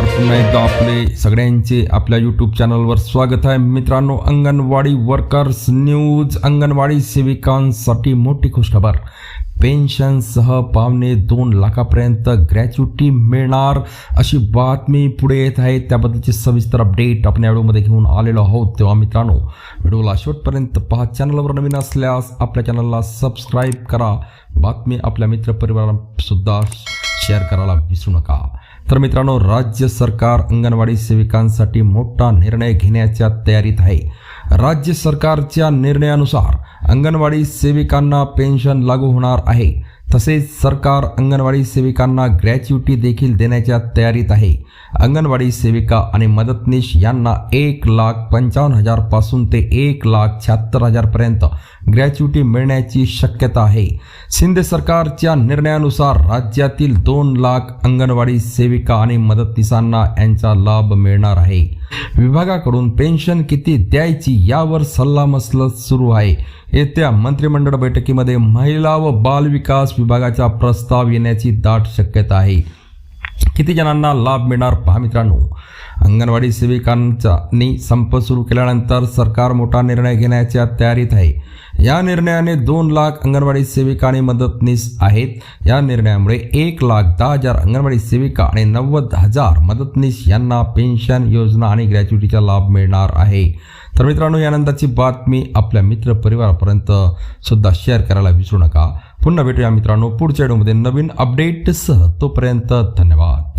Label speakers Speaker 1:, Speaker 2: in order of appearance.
Speaker 1: आपले सगळ्यांचे आपल्या यूट्यूब चॅनलवर स्वागत आहे. मित्रांनो अंगणवाडी वर्कर्स न्यूज अंगणवाडी सेविकांसाठी मोठी खुशखबर. पेन्शनसह पावणे दोन लाखापर्यंत ग्रॅच्युटी मिळणार अशी बातमी पुढे येत आहे. त्याबद्दलचे सविस्तर अपडेट आपण या व्हिडिओमध्ये घेऊन आलेलो आहोत. तेव्हा मित्रांनो व्हिडिओला शेवटपर्यंत पहा चॅनलवर नवीन असल्यास आपल्या चॅनलला सबस्क्राईब करा. बातमी आपल्या मित्रपरिवारासुद्धा शेअर करायला विसरू नका. तर मित्रांनो राज्य सरकार अंगणवाडी सेविकांसाठी मोठा निर्णय घेण्याच्या तयारीत आहे. राज्य सरकारच्या निर्णयानुसार अंगणवाडी सेविकांना पेन्शन लागू होणार आहे. तसेच सरकार अंगणवाडी सेविकांना ग्रॅच्युटी देखील देण्याच्या तयारीत आहे. अंगणवाडी सेविका आणि मदतनीश यांना एक लाख पंचावन्न हजारपासून ते एक लाख शहात्तर हजारपर्यंत ग्रॅच्युटी मिळण्याची शक्यता आहे. शिंदे सरकारच्या निर्णयानुसार राज्यातील दोन लाख अंगणवाडी सेविका आणि मदतनीसांना यांचा लाभ मिळणार आहे. विभागाकडून पेन्शन किती द्यायची यावर सल्लामसलत सुरू आहे. येत्या मंत्रिमंडळ बैठकीमध्ये महिला व बालविकास विभागाचा प्रस्ताव येण्याची दाट शक्यता आहे. किती जणांना लाभ मिळणार पहा मित्रांनो. अंगणवाडी सेविकांचानी संप सुरू केल्यानंतर सरकार मोठा निर्णय घेण्याच्या तयारीत आहे. या निर्णयाने दोन लाख अंगणवाडी सेविका आणि मदतनीस आहेत. या निर्णयामुळे एक लाख दहा हजार अंगणवाडी सेविका आणि नव्वद हजार मदतनीस यांना पेन्शन योजना आणि ग्रॅच्युटीचा लाभ मिळणार आहे. तर मित्रांनो यानंतरची बातमी आपल्या मित्रपरिवारापर्यंत सुद्धा शेअर करायला विसरू नका. पुन्हा भेटूया मित्रांनो पुढच्या व्हिडिओमध्ये. नवीन अपडेटसह तोपर्यंत धन्यवाद.